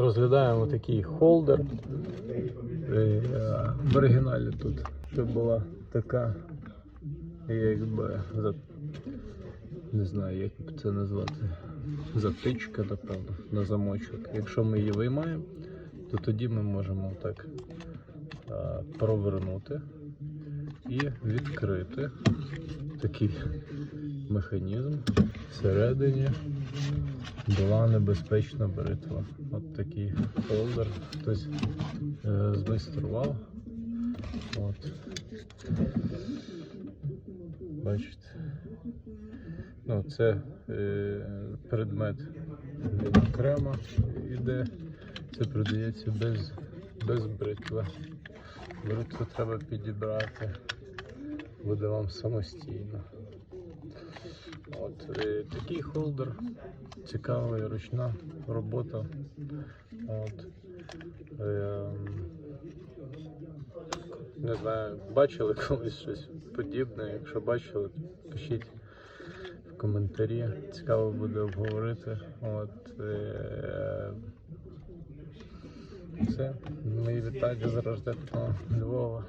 розглядаємо такий холдер. Е, В оригіналі тут це була така, якби не знаю, як це назвати. Затичка, напевно, на замочок. Якщо ми її виймаємо, то тоді ми можемо так а, провернути і відкрити такий механізм. Всередині була небезпечна бритва. От такий холдер хтось е, змайстрував. От. Бачите. Ну, це е, предмет окремо йде. Це продається без, без бритви. Бритву треба підібрати. Буде вам самостійно. От е, такий холдер, цікава ручна робота. От. Ем, не знаю, бачили колись щось подібне. Якщо бачили, пишіть в коментарі. Цікаво буде обговорити. От, е, це мої вітання з рождества Львова.